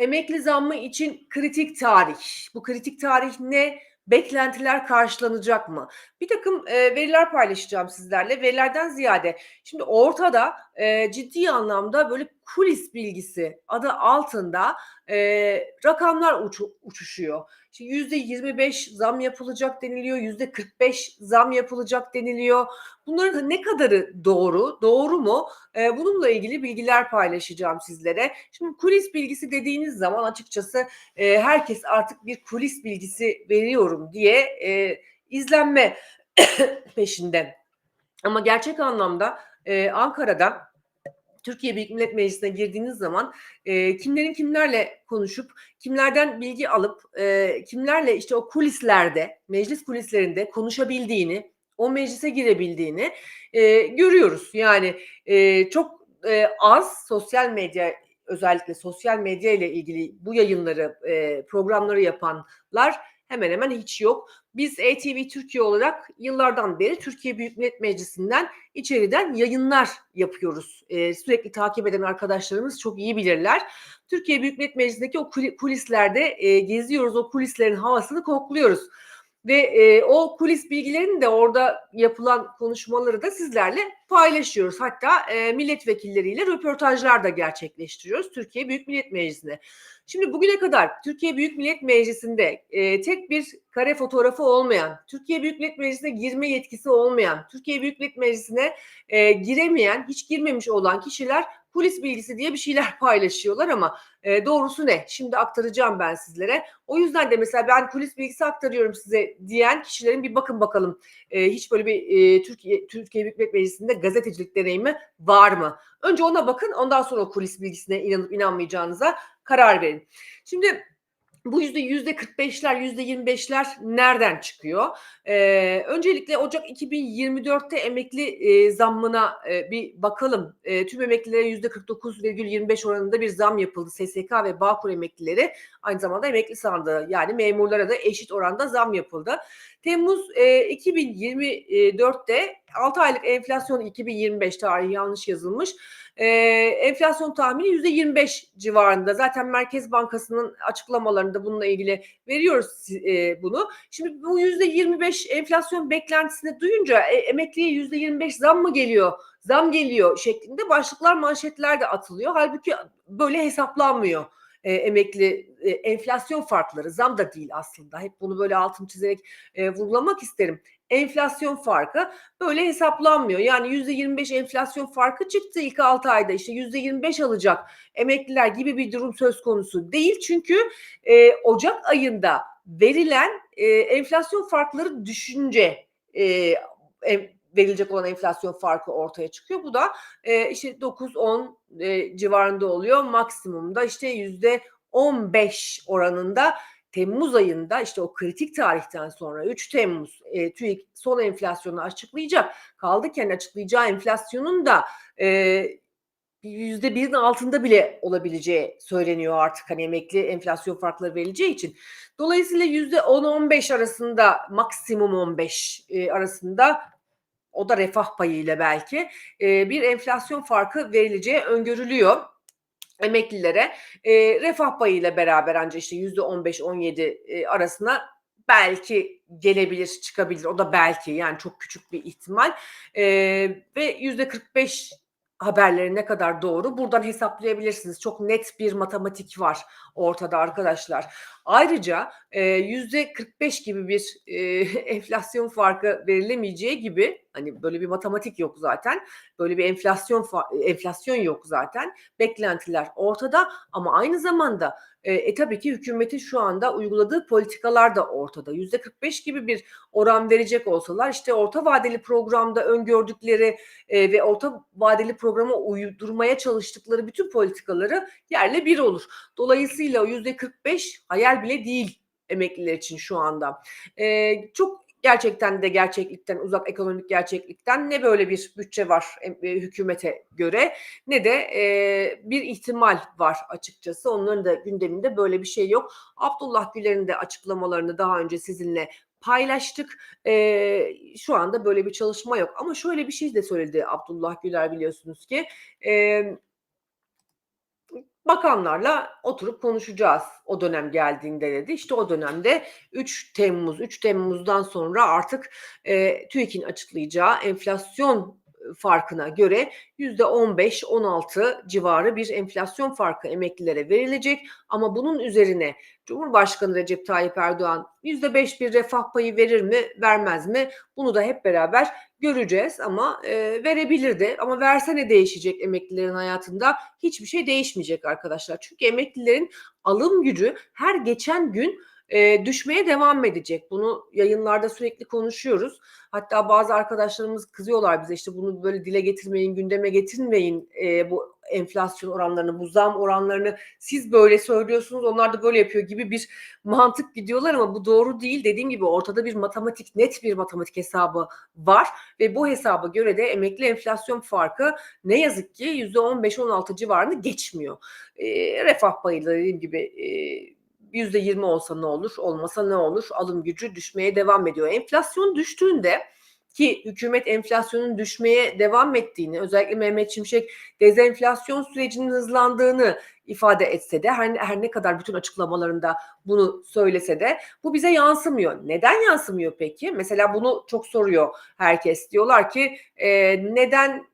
Emekli zammı için kritik tarih. Bu kritik tarih ne? Beklentiler karşılanacak mı? Bir takım eee, veriler paylaşacağım sizlerle. Verilerden ziyade şimdi ortada eee, ciddi anlamda böyle kulis bilgisi adı altında eee, rakamlar uçu- uçuşuyor. İşte %25 zam yapılacak deniliyor, %45 zam yapılacak deniliyor. Bunların ne kadarı doğru, doğru mu? Eee, bununla ilgili bilgiler paylaşacağım sizlere. Şimdi kulis bilgisi dediğiniz zaman açıkçası eee, herkes artık bir kulis bilgisi veriyorum diye eee, izlenme peşinde. Ama gerçek anlamda eee, Ankara'da Türkiye Büyük Millet Meclisi'ne girdiğiniz zaman eee, kimlerin kimlerle konuşup kimlerden bilgi alıp eee, kimlerle işte o kulislerde, meclis kulislerinde konuşabildiğini, o meclise girebildiğini eee, görüyoruz. Yani eee, çok eee, az sosyal medya özellikle sosyal medya ile ilgili bu yayınları, eee, programları yapanlar hemen hemen hiç yok. Biz ATV Türkiye olarak yıllardan beri Türkiye Büyük Millet Meclisi'nden içeriden yayınlar yapıyoruz. Eee, sürekli takip eden arkadaşlarımız çok iyi bilirler. Türkiye Büyük Millet Meclisi'ndeki o kuli- kulislerde eee, geziyoruz, o kulislerin havasını kokluyoruz. Ve eee, o kulis bilgilerini de orada yapılan konuşmaları da sizlerle paylaşıyoruz. Hatta eee, milletvekilleriyle röportajlar da gerçekleştiriyoruz Türkiye Büyük Millet Meclisi'ne. Şimdi bugüne kadar Türkiye Büyük Millet Meclisi'nde eee, tek bir kare fotoğrafı olmayan, Türkiye Büyük Millet Meclisi'ne girme yetkisi olmayan, Türkiye Büyük Millet Meclisi'ne eee, giremeyen, hiç girmemiş olan kişiler kulis bilgisi diye bir şeyler paylaşıyorlar ama eee, doğrusu ne? Şimdi aktaracağım ben sizlere. O yüzden de mesela ben kulis bilgisi aktarıyorum size diyen kişilerin bir bakın bakalım eee, hiç böyle bir eee, Türkiye Türkiye Büyük Millet Meclisi'nde gazetecilik deneyimi var mı? Önce ona bakın ondan sonra o kulis bilgisine inanıp inanmayacağınıza karar verin. Şimdi bu yüzde yüzde 45'ler, yüzde 25'ler nereden çıkıyor? Ee, öncelikle Ocak 2024'te emekli e, zammına e, bir bakalım. E, tüm emeklilere yüzde 49,25 oranında bir zam yapıldı. SSK ve Bağkur emeklileri aynı zamanda emekli sandığı yani memurlara da eşit oranda zam yapıldı. Temmuz e, 2024'te 6 aylık enflasyon 2025 tarihi yanlış yazılmış. Ee, enflasyon tahmini %25 civarında. Zaten Merkez Bankası'nın açıklamalarında bununla ilgili veriyoruz e, bunu. Şimdi bu %25 enflasyon beklentisini duyunca e, emekliye %25 zam mı geliyor? Zam geliyor şeklinde başlıklar manşetler de atılıyor. Halbuki böyle hesaplanmıyor e, emekli e, enflasyon farkları zam da değil aslında. Hep bunu böyle altını çizerek e, vurgulamak isterim. Enflasyon farkı böyle hesaplanmıyor. Yani %25 enflasyon farkı çıktı ilk 6 ayda işte %25 alacak emekliler gibi bir durum söz konusu değil. Çünkü e, Ocak ayında verilen e, enflasyon farkları düşünce e, e, verilecek olan enflasyon farkı ortaya çıkıyor. Bu da e, işte 9-10 e, civarında oluyor. Maksimumda işte yüzde 15 oranında Temmuz ayında işte o kritik tarihten sonra 3 Temmuz e, TÜİK son enflasyonu açıklayacak. Kaldı ki hani açıklayacağı enflasyonun da e, yüzde birin altında bile olabileceği söyleniyor artık hani emekli enflasyon farkları verileceği için. Dolayısıyla yüzde 10-15 arasında maksimum 15 e, arasında o da refah payıyla belki e, bir enflasyon farkı verileceği öngörülüyor emeklilere e, refah payıyla beraber ancak işte yüzde 15-17 e, arasına belki gelebilir çıkabilir o da belki yani çok küçük bir ihtimal e, ve yüzde 45 haberleri ne kadar doğru buradan hesaplayabilirsiniz. Çok net bir matematik var ortada arkadaşlar. Ayrıca yüzde 45 gibi bir e, enflasyon farkı verilemeyeceği gibi hani böyle bir matematik yok zaten. Böyle bir enflasyon enflasyon yok zaten. Beklentiler ortada ama aynı zamanda e, e tabii ki hükümetin şu anda uyguladığı politikalar da ortada. Yüzde 45 gibi bir oran verecek olsalar işte orta vadeli programda öngördükleri e, ve orta vadeli programa uydurmaya çalıştıkları bütün politikaları yerle bir olur. Dolayısıyla o yüzde 45 hayal bile değil emekliler için şu anda. E, çok gerçekten de gerçeklikten uzak ekonomik gerçeklikten ne böyle bir bütçe var e, hükümete göre ne de e, bir ihtimal var açıkçası. Onların da gündeminde böyle bir şey yok. Abdullah Güler'in de açıklamalarını daha önce sizinle paylaştık. E, şu anda böyle bir çalışma yok. Ama şöyle bir şey de söyledi Abdullah Güler biliyorsunuz ki. E, bakanlarla oturup konuşacağız o dönem geldiğinde dedi. İşte o dönemde 3 Temmuz, 3 Temmuz'dan sonra artık e, TÜİK'in açıklayacağı enflasyon farkına göre %15-16 civarı bir enflasyon farkı emeklilere verilecek. Ama bunun üzerine Cumhurbaşkanı Recep Tayyip Erdoğan %5 bir refah payı verir mi, vermez mi? Bunu da hep beraber göreceğiz ama e, verebilir de. Ama verse ne değişecek emeklilerin hayatında? Hiçbir şey değişmeyecek arkadaşlar. Çünkü emeklilerin alım gücü her geçen gün e, düşmeye devam edecek. Bunu yayınlarda sürekli konuşuyoruz. Hatta bazı arkadaşlarımız kızıyorlar bize işte bunu böyle dile getirmeyin, gündeme getirmeyin e, bu enflasyon oranlarını, bu zam oranlarını siz böyle söylüyorsunuz, onlar da böyle yapıyor gibi bir mantık gidiyorlar ama bu doğru değil. Dediğim gibi ortada bir matematik, net bir matematik hesabı var ve bu hesaba göre de emekli enflasyon farkı ne yazık ki %15-16 civarını geçmiyor. E, refah payıyla dediğim gibi e, %20 olsa ne olur, olmasa ne olur? Alım gücü düşmeye devam ediyor. Enflasyon düştüğünde ki hükümet enflasyonun düşmeye devam ettiğini, özellikle Mehmet Şimşek dezenflasyon sürecinin hızlandığını ifade etse de her, her ne kadar bütün açıklamalarında bunu söylese de bu bize yansımıyor. Neden yansımıyor peki? Mesela bunu çok soruyor herkes. Diyorlar ki e, neden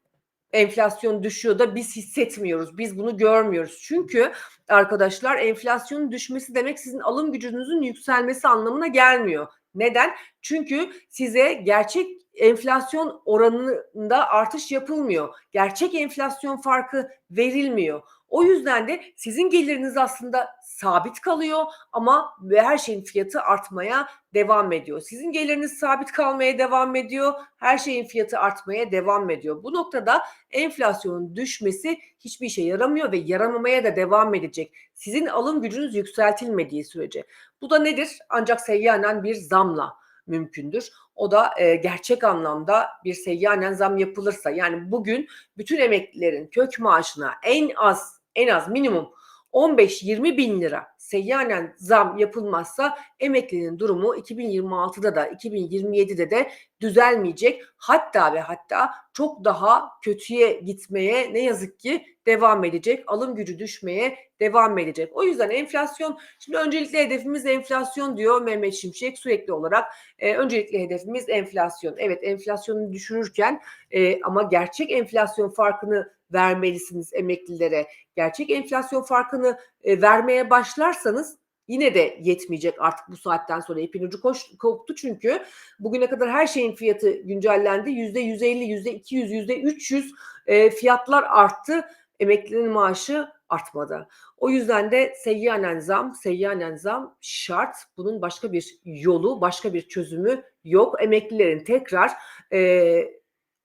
enflasyon düşüyor da biz hissetmiyoruz. Biz bunu görmüyoruz. Çünkü arkadaşlar enflasyonun düşmesi demek sizin alım gücünüzün yükselmesi anlamına gelmiyor. Neden? Çünkü size gerçek enflasyon oranında artış yapılmıyor. Gerçek enflasyon farkı verilmiyor. O yüzden de sizin geliriniz aslında sabit kalıyor ama her şeyin fiyatı artmaya devam ediyor. Sizin geliriniz sabit kalmaya devam ediyor. Her şeyin fiyatı artmaya devam ediyor. Bu noktada enflasyonun düşmesi hiçbir işe yaramıyor ve yaramamaya da devam edecek. Sizin alım gücünüz yükseltilmediği sürece. Bu da nedir? Ancak seyyanen bir zamla mümkündür. O da e, gerçek anlamda bir seyyanen zam yapılırsa yani bugün bütün emeklilerin kök maaşına en az en az minimum 15-20 bin lira seyyanen zam yapılmazsa emeklinin durumu 2026'da da 2027'de de düzelmeyecek. Hatta ve hatta çok daha kötüye gitmeye ne yazık ki devam edecek. Alım gücü düşmeye devam edecek. O yüzden enflasyon şimdi öncelikli hedefimiz enflasyon diyor Mehmet Şimşek sürekli olarak. E, öncelikli hedefimiz enflasyon. Evet enflasyonu düşürürken e, ama gerçek enflasyon farkını vermelisiniz emeklilere. Gerçek enflasyon farkını e, vermeye başlarsanız yine de yetmeyecek artık bu saatten sonra ipin ucu koş, koptu çünkü bugüne kadar her şeyin fiyatı güncellendi. Yüzde 150, yüzde 200, yüzde 300 e, fiyatlar arttı. Emeklinin maaşı artmadı. O yüzden de seyyanen zam, seyyanen zam şart. Bunun başka bir yolu, başka bir çözümü yok. Emeklilerin tekrar e,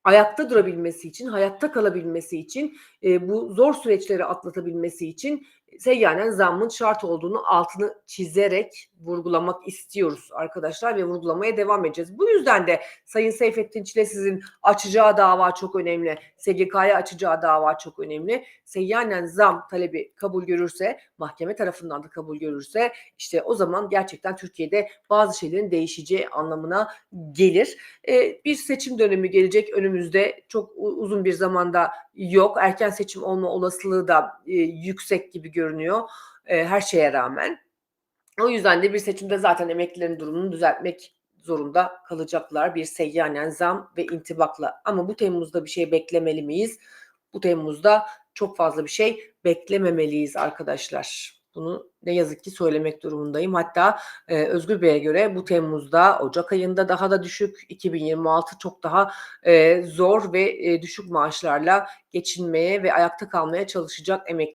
ayakta durabilmesi için, hayatta kalabilmesi için, e, bu zor süreçleri atlatabilmesi için seyyanen zammın şart olduğunu altını çizerek vurgulamak istiyoruz arkadaşlar ve vurgulamaya devam edeceğiz. Bu yüzden de Sayın Seyfettin Çilesiz'in açacağı dava çok önemli. SGK'ya açacağı dava çok önemli. Seyyanen zam talebi kabul görürse, mahkeme tarafından da kabul görürse işte o zaman gerçekten Türkiye'de bazı şeylerin değişeceği anlamına gelir. Ee, bir seçim dönemi gelecek önümüzde çok uzun bir zamanda yok. Erken seçim olma olasılığı da e, yüksek gibi görünüyor e, her şeye rağmen. O yüzden de bir seçimde zaten emeklilerin durumunu düzeltmek zorunda kalacaklar bir seyyanen zam ve intibakla. Ama bu Temmuz'da bir şey beklemeli miyiz? Bu Temmuz'da çok fazla bir şey beklememeliyiz arkadaşlar. Bunu ne yazık ki söylemek durumundayım. Hatta e, Özgür Bey'e göre bu Temmuz'da, Ocak ayında daha da düşük, 2026 çok daha e, zor ve e, düşük maaşlarla geçinmeye ve ayakta kalmaya çalışacak emekli